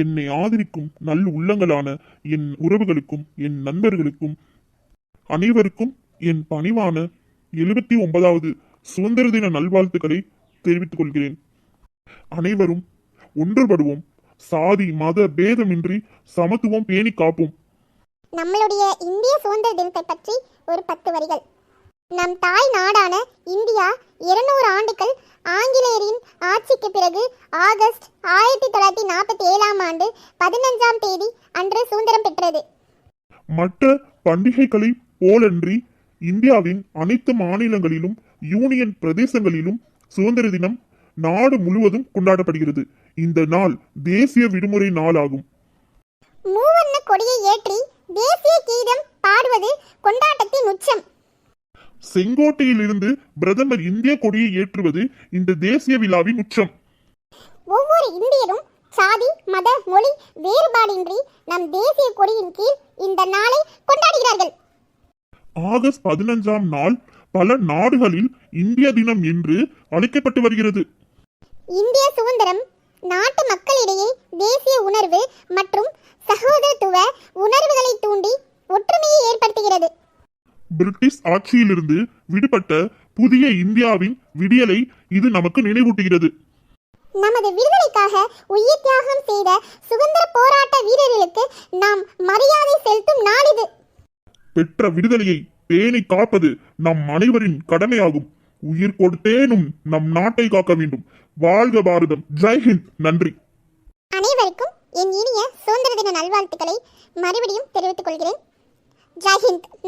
என்னை ஆதரிக்கும் நல்ல உள்ளங்களான என் உறவுகளுக்கும் என் நண்பர்களுக்கும் அனைவருக்கும் என் பணிவான எழுபத்தி ஒன்பதாவது சுதந்திர தின நல்வாழ்த்துக்களை தெரிவித்துக் கொள்கிறேன். அனைவரும் ஒன்றுபடுவோம். சாதி மத பேதமின்றி சமத்துவம் பேணி காப்போம். நம்மளுடைய இந்திய சுதந்திர தினத்தை பற்றி ஒரு பத்து வரிகள். நம் தாய் நாடான இந்தியா இருநூறு ஆட்சிக்கு பிறகு ஆகஸ்ட் ஆயிரத்தி தொள்ளாயிரத்தி நாற்பத்தி ஏழாம் ஆண்டு பதினஞ்சாம் தேதி அன்று சுதந்திரம் பெற்றது. மற்ற பண்டிகைகளை போலன்றி இந்தியாவின் அனைத்து மாநிலங்களிலும் யூனியன் பிரதேசங்களிலும் சுதந்திர தினம் நாடு முழுவதும் கொண்டாடப்படுகிறது. இந்த நாள் தேசிய விடுமுறை நாளாகும். மூவண்ண கொடியை ஏற்றி தேசிய கீதம் பாடுவது கொண்டாட்டத்தின் உச்சம் செங்கோட்டையிலிருந்து பிரதமர் இந்திய கொடியை ஏற்றுவது இந்த தேசிய விழாவின் உச்சம். ஒவ்வொரு இந்தியரும் சாதி மத மொழி வேறுபாடின்றி நம் தேசிய கொடியின் கீழ் இந்த நாளை கொண்டாடுகிறார்கள். ஆகஸ்ட் பதினஞ்சாம் நாள் பல நாடுகளில் இந்திய தினம் என்று அழைக்கப்பட்டு வருகிறது. இந்திய சுதந்திரம் நாட்டு மக்களிடையே தேசிய உணர்வு மற்றும் சகோதரத்துவ உணர்வுகளை தூண்டி ஏற்படுத்துகிறது பிரிட்டிஷ் ஆட்சியிலிருந்து விடுபட்ட புதிய இந்தியாவின் விடியலை இது நமக்கு நினைவூட்டுகிறது. நமது விடுதலைக்காக உயிர் தியாகம் செய்த சுதந்திர போராட்ட வீரர்களுக்கு நாம் மரியாதை செலுத்தும் நாள் இது. பெற்ற விடுதலையை பேணி காப்பது நம் அனைவரின் கடமையாகும். உயிர் கொடுத்தேனும் நம் நாட்டை காக்க வேண்டும். வாழ்க பாரதம். ஜெய்ஹிந்த் நன்றி. அனைவருக்கும் என் இனிய சுதந்திர தின நல்வாழ்த்துக்களை மறுபடியும் தெரிவித்துக் கொள்கிறேன். ஜெய்ஹிந்த்